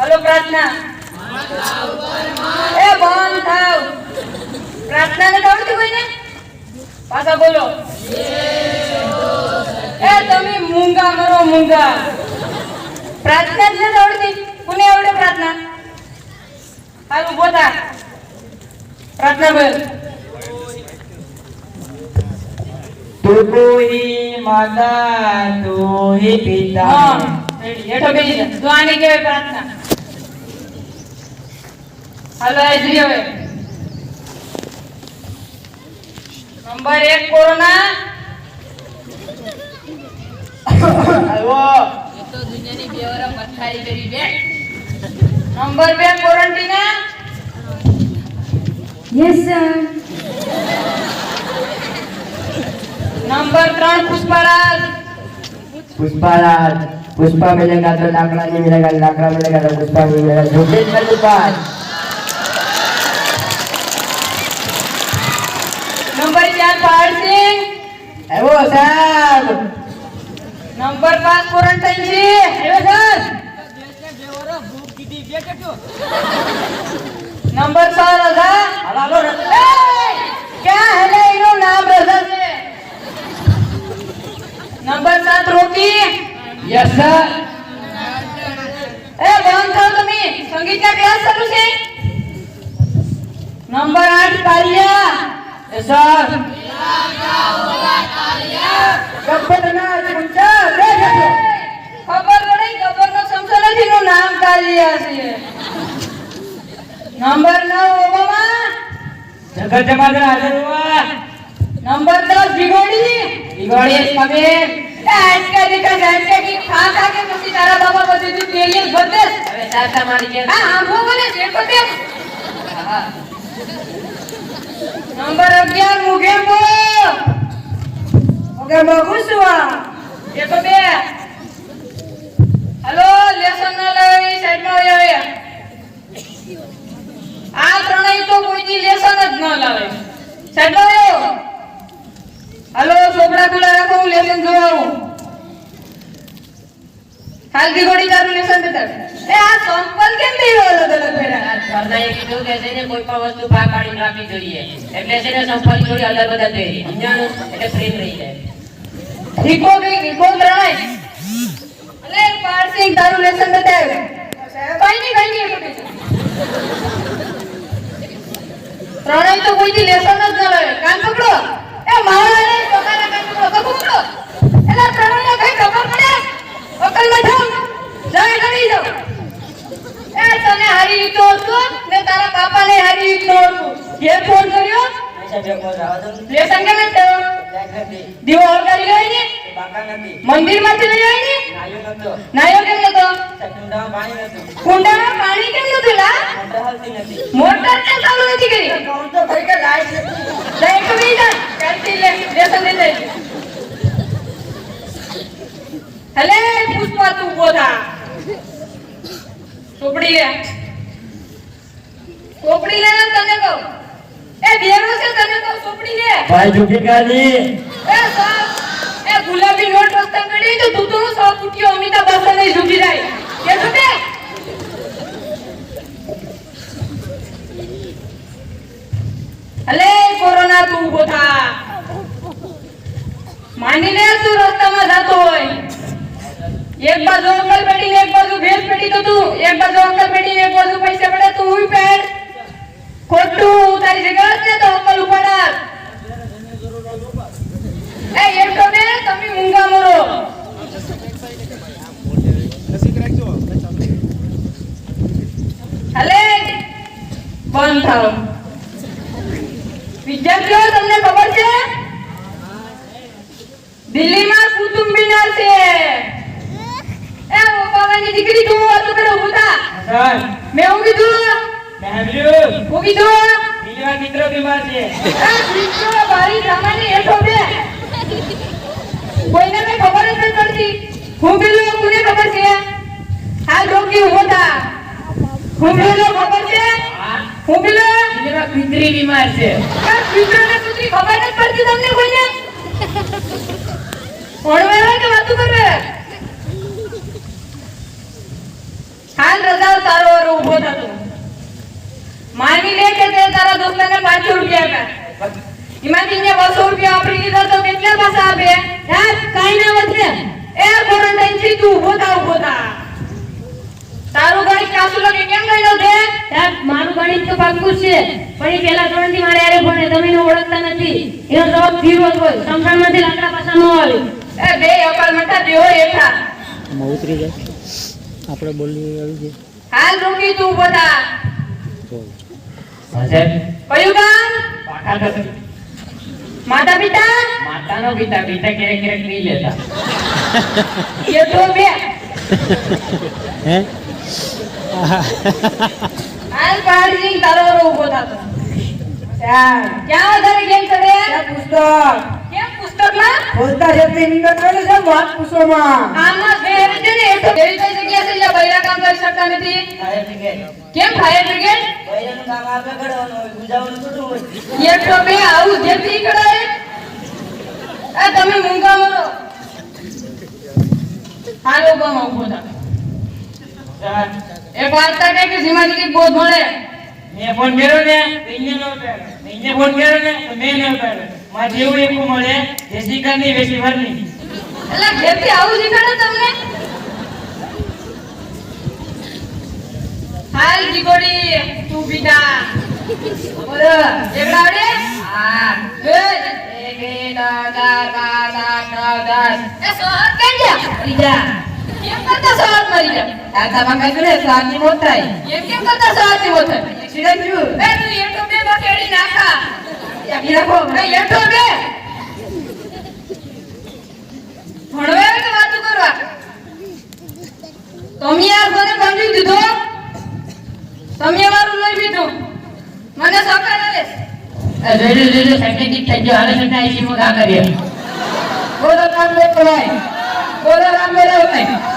Hello પ્રાર્થના. એ બંધ થાવ. પ્રાર્થના ને આવડતી કોઈને પાછા બોલો. એ તમે મૂંગા મરો મૂંગા. પ્રાર્થના જ નથી આવડતી. કોને આવડે પ્રાર્થના? હાલ ઊભો થા. પ્રાર્થના બોલ. તું ही માતા તું પિતા. હા રેડી. હેઠો બેસી જા. જો આને કહેવાય પ્રાર્થના. હાલો એજરી હવે. નંબર એક કોરોના. આવ્યો એ તો દુનિયાની બે વરસ પથારી કરી બે. નંબર બે ક્વોરન્ટીન યસ સર નંબર ત્રણ પુષ્પારાજ. પુષ્પારાજ. પુષ્પા મિલેગા તો લાકડા નહીં મિલેગા લાકડા મિલેગા તો પુષ્પા મિલેગા જોકે જ ચાર પારસિંહ એવો સાહેબ. નંબર 5 ક્વોરન્ટાઇન છે એવો સર નંબર છ રઝા હાલો ક્યાં હેલે એનું નામ રઝા છે. Number 7 Rocky. Yes sir. એ બંધ થાવ તમે. સંગીતના ક્લાસ શરૂ છે. નંબર 8 કાલિયા. સર ગબ્બર ચમચા બે જતો ખબર પડી ખબર નો સમજો નથી નું નામ કાલિયા છે નંબર નવ ઓબામા. જગત જમાદર હાજર હુआ નંબર દસ ભીગોડી. દિવાળી કબે એ આજકા દેખા આજકા કી ખા ખા કે પછી તારા બાબા બધું તું તેલિયસ બદસ હવે સાતા મારી કે હા આંખો બોલે છે તો તે નંબર 11 મુગે બો મુગે બો એ તો બે. હેલો, લેસન ના લઈ સાઈડમાં આવે. આ ત્રણેય તો કોઈની લેસન જ ન લાવે. સાઈડમાં આવ્યો હેલો સોપડા ખુલ્લા રાખો હું લેસન જોવા આવું હાલથી ઘોડી તારું ને બતાવ એ આ સંપલ કેમ દેવો અલગ અલગ ફેરા એક કીધું કે છે ને કોઈ પણ વસ્તુ ભાગ પાડીને રાખવી જોઈએ. એટલે છે ને સંપલ જોડી અલગ બધા જોઈએ સમજાણું? એટલે પ્રેમ રહી જાય. રીકો ગઈ રીકો ત્રણેય. અલે પારસિંગ તારું લેસન થાય કઈ નહીં કઈ કીધું. ત્રણેય તો કોઈથી લેસન જ ન લાવે કાન પકડો એ મારા ને ટોકાના કાન પકડો તો પકડો એટલે ત્રણેયને કઈ ખબર પડે અકલમાં જાઓ જાય કરી જાઓ એ તને હારી રીતો હતું ને તારા બાપાને હારી રીતો હતું એ ફોન કર્યો થયો લાઈક નથી દીવો હળગાવી લઈ ને બાકા નથી મંદિરમાંથી લઈ આવી ને નાયો નતો નાયો કેમ નતો? ચકુંડામાં પાણી નતું કુંડામાં પાણી કેમ નતું લા? મોટર કેમ ચાલુ નથી કરી? લાઈટ નથી લાઈટ તો જા લે દે હલે, પુષ્પા તું બોધા ચોપડી લે. ચોપડી લે તને કહું. ચોપડી લે. ભાઈ ઝૂકી કાઢી એ સાહેબ એ ગુલાબી નોટ રસ્તા કરી તો તું તો સો ફૂટ્યો અમિતા પાસે નહીં ઝૂકી જાય કે શું અલે કોરોના તું ઊભો થા. માની લે તું રસ્તામાં જતો હોય. એક બાજુ અંકલ પેટી એક બાજુ ભેસ પેટી તો તું. એક બાજુ અંકલ પેટી એક બાજુ પૈસા પડે તું ઉઈ પેડ. ખોટું તારી જગ્યા જ ને તો અંકલ ઉપાડાર એ એમ તો બે તમે મૂંગા મરો હલે થાવ. વિદ્યાર્થીઓ તમને ખબર છે? દિલ્હીમાં કુતુબ મિનાર છે. એ બાબાની દીકરી તું હતું કે સર મેં હું કીધું? મેં સાંભળ્યું હું કીધું? બીજા મિત્રો બીમાર છે. આ બે કોઈને ખબર જ નથી પડતી. હું પેલું કોને ખબર છે? હાલ રોકી ઊભો થા. હું પેલું ખબર છે? કૂતરી બીમાર છે. હાલ રજા તારો વારો ઊભો થતો. માની કે તારા દોસ્તાને 500 રૂપિયા આપ્યા. એમાંથી ને 200 રૂપિયા વાપરી તો કેટલા પાછા આપે? યાર, કાઈ ના વધે. એ ક્વોરન્ટાઈનથી તું ઊભો થા તારું ગાડી કાસુ કે કેમ ગયો છે? પાક્કું છે. પણ એ પેલા ત્રણથી મારે હારે ભણે તમે એને ઓળખતા નથી. એનો જવાબ ધીરો હોય. સમસાણ લાકડા પાછા ન આવે. એ બે અકલ મઠા બેહો હેઠા. આમાં ઉતરી જાય. આપણે બોલી આવી છે હાલ રૂકી તું ઊભો સાહેબ કયું ગામ પાકા માતા પિતા? માતાનો પિતા પિતા ક્યારેક ક્યારેક નહીં લેતા. એ તો બે. હે? હાલ પહાડી જઈને તારો ઊભો થાતો. ક્યાં વધારે ગેમ કરે પુસ્તક? કેમ પુસ્તકમાં? બોલતા શક્તિ નિંદન કરે છે વાત પૂછવામાં આમાં ફેર છે ને એટલું એવી કઈ જગ્યા છે જ્યાં બૈરા કામ કરી શકતા નથી. કેમ ફાયર બ્રિગેડ એક તો બે આવું જેથી કરાય. આ તમે મૂંગા મરો હાલ ઉભામાં ઊભો થા એક વાર્તા કહે કે જેમાંથી કી ગોદ મળે. મેં ફોન કર્યો ને તો નો ન ઉપાડ્યો. ફોન કર્યો ને મે મેં ન ઉપાડ્યો. મારે જેવું એકું મળે એ શિકારની વેચી વરની. એટલે ઘેરથી આવું શીખવાડે તમને? હાલ જીગોડી તું બીજા બોલો એકડા આવડે? હા. ગુડ એક બે દા દા દા દા દા એ સોહર કે જા કેમ કરતા સવાર મરી જા દાદા માં કરે સોહરની મોત થાય. એમ કેમ કરતા સોહરની મોત થાય? એક્સિડન્ટ થયું એ તું એટો બે બકેડી નાખા. યાકી રાખો. એ એટો બે. ભણવા કે વાતો કરવા. તમે યાર મને બંધી દીધો. તમે મારું લઈ લીધું. મને સહકાર આલે જોજો જોજો સેક્રેટરી થઈ ગયો. હાલે સેટા એસી માં કા કરીએ બોલો બે કહેવાય બોલો રામ બોલો કહેવાય